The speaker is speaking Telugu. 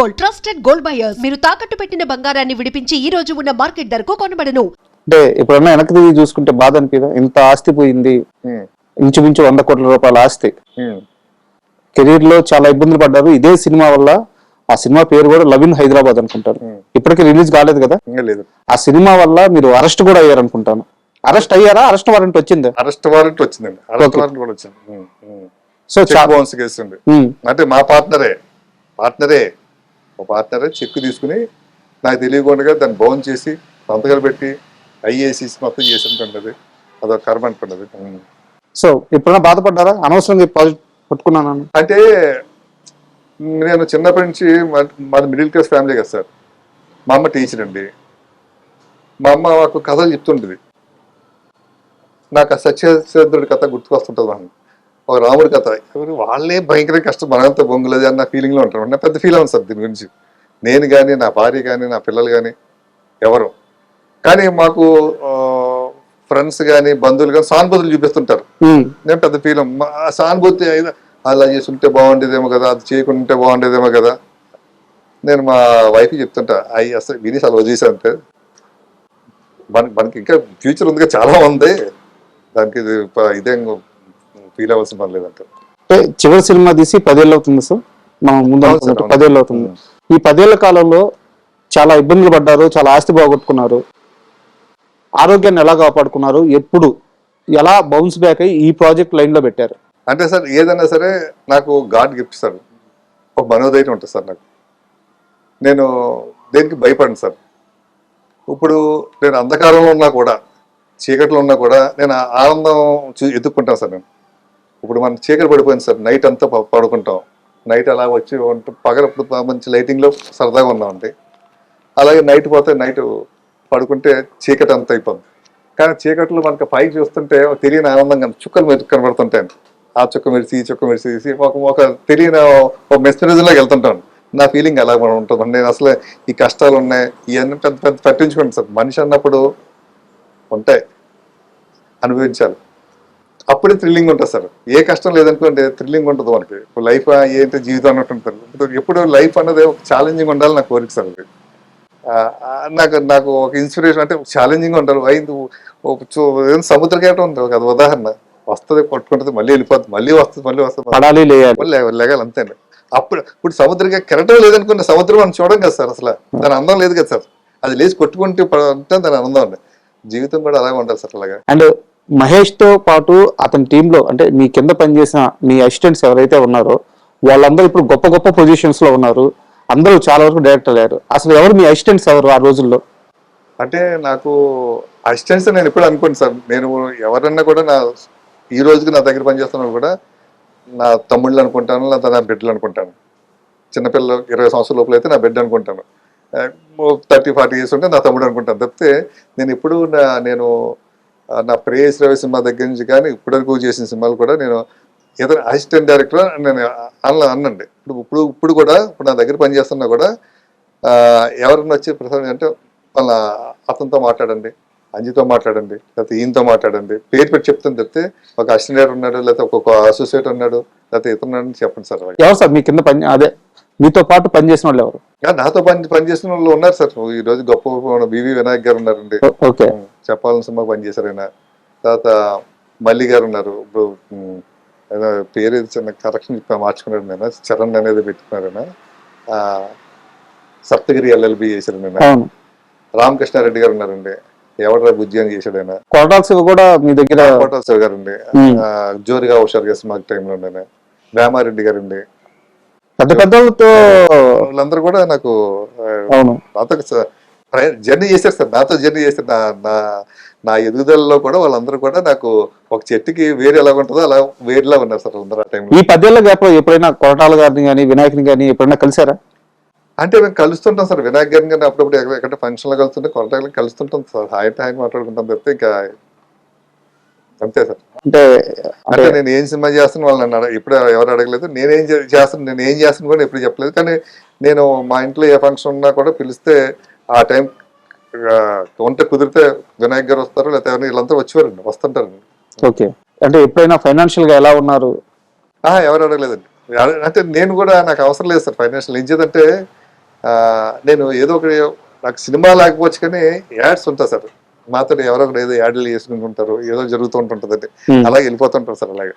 Gold trusted gold buyers. మీరు తాకట్టు పెట్టిన బంగారాన్ని విడిపించి ఈ రోజు ఉన్న మార్కెట్ ధరకు కొనబడను. అంటే ఎప్పుడన్నా వెనక్కి తిరిగి చూసుకుంటే బాధ అనిపిదా? ఇంత ఆస్తి పోయింది. ఇంచుమించు వంద కోట్ల రూపాయల ఆస్తి. కెరీర్లో చాలా ఇబ్బందులు పడ్డారు. ఇదే సినిమా వల్ల ఆ సినిమా పేరు కూడా లవ్ ఇన్ హైదరాబాద్ అనుకుంటారు Hmm. ఇప్పటికీ రిలీజ్ కాలేదు కదా? లేదు. ఆ సినిమా వల్ల మీరు అరెస్ట్ కూడా అయ్యారు అనుకుంటాను అరెస్ట్ అయ్యారా? అరెస్ట్ వారెంట్ వచ్చింది? అరెస్ట్ వారెంట్ వచ్చిందండి. అరెస్ట్. వారెంట్ కూడా వచ్చింది. సో చెక్ చాలా బౌన్స్ కేసు అంటే మా పార్ట్నరే. పార్ట్నరే. మా పార్ట్నరే చెక్ తీసుకుని నాకు తెలియకుండా దాన్ని బౌన్ చేసి సంతకాలు పెట్టి ఐఏసీస్ మొత్తం చేసి అనుకుంటుంది అదొక కర్మ ఉమ్. సో ఎప్పుడైనా బాధపడ్డారా? అనవసరంగా ప్రాజెక్ట్ పట్టుకున్నాను అంటే నేను చిన్నప్పటి నుంచి మా- మాది మిడిల్ క్లాస్ ఫ్యామిలీ కదా సార్. మా అమ్మ టీచర్ అండి. మా అమ్మ మాకు కథలు చెప్తుంటుంది. నాకు ఆ సత్యచంద్రుడి కథ గుర్తుకొస్తుంటుంది మనం ఒక రాముడి కథ. ఎవరు? వాళ్ళే భయంకర కష్టం. మనంతా బొంగులది అన్న ఫీలింగ్లో ఉంటారు. నా పెద్ద ఫీల్ అవును సార్ దీని గురించి. నేను కానీ నా భార్య కానీ నా పిల్లలు కానీ ఎవరు? కానీ మాకు ఫ్రెండ్స్ కానీ బంధువులు కానీ సానుభూతులు చూపిస్తుంటారు. నేను పెద్ద ఫీల్ సానుభూతి అయినా అలా చేసుంటే బాగుండేదేమో కదా అది చేయకుంటే బాగుండేదేమో కదా. నేను మా వైఫ్ చెప్తుంటా అవి అసలు విని అసలు వదిలేసానంటే మనకి మనకి ఇంకా ఫ్యూచర్ ఉంది కదా, చాలా ఉంది. దానికి ఇదేం ఫీల్ అవ్వాల్సిన పని లేదంటే అంటే చివరి సినిమా తీసి పదేళ్ళు అవుతుంది సార్. మనం ముందు. పదేళ్ళు అవుతుంది. ఈ పదేళ్ళ కాలంలో చాలా ఇబ్బందులు పడ్డారు చాలా ఆస్తి పోగొట్టుకున్నారు ఆరోగ్యాన్ని ఎలా కాపాడుకున్నారు ఎప్పుడు ఎలా బౌన్స్ బ్యాక్ అయ్యి ఈ ప్రాజెక్ట్ లైన్లో పెట్టారు? అంటే సార్ ఏదైనా సరే నాకు గాడ్ గిఫ్ట్ సార్. ఒక మనోధైర్యం ఉంటుంది సార్ నాకు. నేను దేనికి భయపడను సార్. ఇప్పుడు నేను అంధకారంలో ఉన్నా కూడా చీకట్లో ఉన్నా కూడా నేను ఆనందం ఎత్తుక్కుంటాను సార్ నేను. ఇప్పుడు మనం చీకటి పడిపోయింది సార్. నైట్ అంతా పడుకుంటాం. నైట్ అలా వచ్చి పగలప్పుడు మంచి లైటింగ్లో సరదాగా ఉన్నామండి అలాగే నైట్ పోతే నైట్ పడుకుంటే చీకటి అంతా అయిపోతుంది కానీ చీకట్లో మనకి పైకి చూస్తుంటే తెలియని ఆనందంగా చుక్కలు మెరు కనబడుతుంటాయి. ఆ చుక్క మెరిసి ఈ చుక్క మెరిసి తీసి ఒక ఒక తెలియని ఒక మెస్మరిజంలోకి వెళ్తుంటాను నా ఫీలింగ్ అలా మనం ఉంటుంది నేను అసలు ఈ కష్టాలు ఉన్నాయి ఇవన్నీ పెద్ద పెద్ద పట్టించుకోండి సార్. మనిషి అన్నప్పుడు ఉంటాయి. అనుభవించాలి. అప్పుడే థ్రిల్లింగ్ ఉంటుంది సార్. ఏ కష్టం లేదనుకోండి థ్రిల్లింగ్ ఉంటుంది మనకి. లైఫ్ ఏంటి జీవితం అన్నట్టు ఉంటుంది ఎప్పుడు లైఫ్ అన్నది ఒక ఛాలెంజింగ్ ఉండాలి నా కోరిక సార్ అది. నాకు నాకు ఒక ఇన్స్పిరేషన్ అంటే ఛాలెంజింగ్ ఉండాలి. అయింది సముద్ర కేటం ఉంది ఒక ఉదాహరణ. వస్తుంది కొట్టుకుంటుంది మళ్ళీ వెళ్ళిపోతుంది మళ్ళీ వస్తుంది మళ్ళీ వస్తుంది పడాలి లెగాలి అంతే అప్పుడు ఇప్పుడు సముద్రంగా కెరటం లేదనుకున్న సముద్రం మనం చూడం కదా సార్ అసలు. దాని అందం లేదు కదా సార్. అది లేచి కొట్టుకుంటే ఉంటే దాని అందం ఉంది. జీవితం కూడా అలాగే ఉండాలి సార్ అలాగా. అండ్ మహేష్తో పాటు అతని టీంలో అంటే మీ కింద పనిచేసిన మీ అసిస్టెంట్స్ ఎవరైతే ఉన్నారో వాళ్ళందరూ ఇప్పుడు గొప్ప గొప్ప పొజిషన్స్లో ఉన్నారు. అందరూ చాలా వరకు డైరెక్టర్ అయ్యారు. అసలు ఎవరు మీ అసిస్టెంట్స్ ఎవరు ఆ రోజుల్లో? అంటే నాకు అసిస్టెంట్స్ నేను ఎప్పుడు అనుకోండి సార్. నేను ఎవరన్నా కూడా నా ఈ రోజుకి నా దగ్గర పనిచేస్తున్నా కూడా నా తమ్ముళ్ళు అనుకుంటాను లేదా నా బిడ్డలు అనుకుంటాను. చిన్నపిల్లలు ఇరవై సంవత్సరాల లోపల అయితే నా బిడ్డ అనుకుంటాను. థర్టీ ఫార్టీ ఇయర్స్ ఉంటే నా తమ్ముడు అనుకుంటాను. తప్పితే నేను ఎప్పుడు నా నేను నా ప్రేయస్ రవి సినిమా దగ్గర నుంచి కానీ ఇప్పటివరకు చేసిన సినిమాలు కూడా నేను ఏదైనా అసిస్టెంట్ డైరెక్టర్ నేను అన్న అన్నండి. ఇప్పుడు ఇప్పుడు ఇప్పుడు కూడా ఇప్పుడు నా దగ్గర పనిచేస్తున్నా కూడా ఎవరన్నా వచ్చి ప్రసాద్ అంటే వాళ్ళ అతనితో మాట్లాడండి అంజితో మాట్లాడండి లేకపోతే ఈయనతో మాట్లాడండి. పేరు పెట్టి చెప్తాను చెప్తే ఒక అసిస్టెంట్ ఉన్నాడు లేకపోతే ఒక్కొక్క అసోసియేట్ ఉన్నాడు లేకపోతే ఇతరున్నాడు అని చెప్పండి సార్. ఎవరు సార్ మీ కింద పని అదే మీతో పాటు పనిచేసిన వాళ్ళు ఎవరు? నాతో పని పనిచేసిన వాళ్ళు ఉన్నారు సార్. ఈ రోజు గొప్ప బివి వినాయక్ గారు ఉన్నారండి. చెప్పాలని సినిమా పనిచేశారు ఆయన. తర్వాత మల్లి గారు ఉన్నారు. ఇప్పుడు పేరు చిన్న కరెక్షన్ మార్చుకున్నాడు నేను. చరణ్ అనేది పెట్టుకున్నారు ఆయన. ఆ, సప్తగిరి ఎల్ఎల్బి చేశారు నేను రామకృష్ణారెడ్డి గారు ఉన్నారండి. ఎవడరా బుజ్జి అని చేశాడు ఆయన. కొరటాల శివ కూడా మీ దగ్గర కోటా శివ ఉమ్. ఆ, జోరుగా హుషారు గారు మాకు టైంలో ఉండే వేమారెడ్డి గారండి పెద్ద పెద్దలతో వాళ్ళందరూ కూడా నాకు అవును. నాతో జర్నీ చేశారు సార్. నాతో జర్నీ చేశారు. నా నా నా ఎదుగుదలలో కూడా వాళ్ళందరూ కూడా నాకు ఒక చెట్టుకి వేరు ఎలా ఉంటుందో అలా వేరులా ఉన్నారు సార్ అందరూ ఆ టైంలో. ఈ పదేళ్ళ గ్యాప్లో ఎప్పుడైనా కొరటాల గారిని కానీ వినాయకుని కానీ ఎప్పుడైనా కలిసారా అంటే మేము కలుస్తుంటాం సార్. వినాయక్ గారిని కానీ అప్పుడప్పుడు ఎక్కడ ఫంక్షన్లో కలుస్తుంటే కొరటాలకు కలుస్తుంటాం సార్. హాయ్ హాయ్ మాట్లాడుకుంటాం తప్పితే ఇంకా అంతే సార్. అంటే అంటే నేను ఏం సినిమా చేస్తాను వాళ్ళు నన్ను ఇప్పుడు ఎవరు అడగలేదు. నేనేం చేస్తాను నేను ఏం చేస్తాను కూడా ఎప్పుడు చెప్పలేదు. కానీ నేను మా ఇంట్లో ఏ ఫంక్షన్ ఉన్నా కూడా పిలిస్తే ఆ టైం ఉంటే కుదిరితే వినాయక్ గారు వస్తారు లేకపోతే ఎవరైనా వీళ్ళంతా వచ్చేవారండి వస్తుంటారండి. ఓకే. అంటే ఎప్పుడైనా ఫైనాన్షియల్గా ఎలా ఉన్నారు? ఆ, ఎవరు అడగలేదండి. అడ- అంటే నేను కూడా నాకు అవసరం లేదు సార్ ఫైనాన్షియల్. ఏం చేద్దంటే నేను ఏదో ఒక నాకు సినిమా లేకపోవచ్చు కానీ యాడ్స్ ఉంటాయి సార్. మాతో ఎవరో ఒకరు ఏదో యాడ్లు చేసుకుంటూ ఉంటారు ఏదో జరుగుతూ ఉంటుంటుంది Hmm. అలాగే వెళ్ళిపోతుంటారు సార్ అలాగే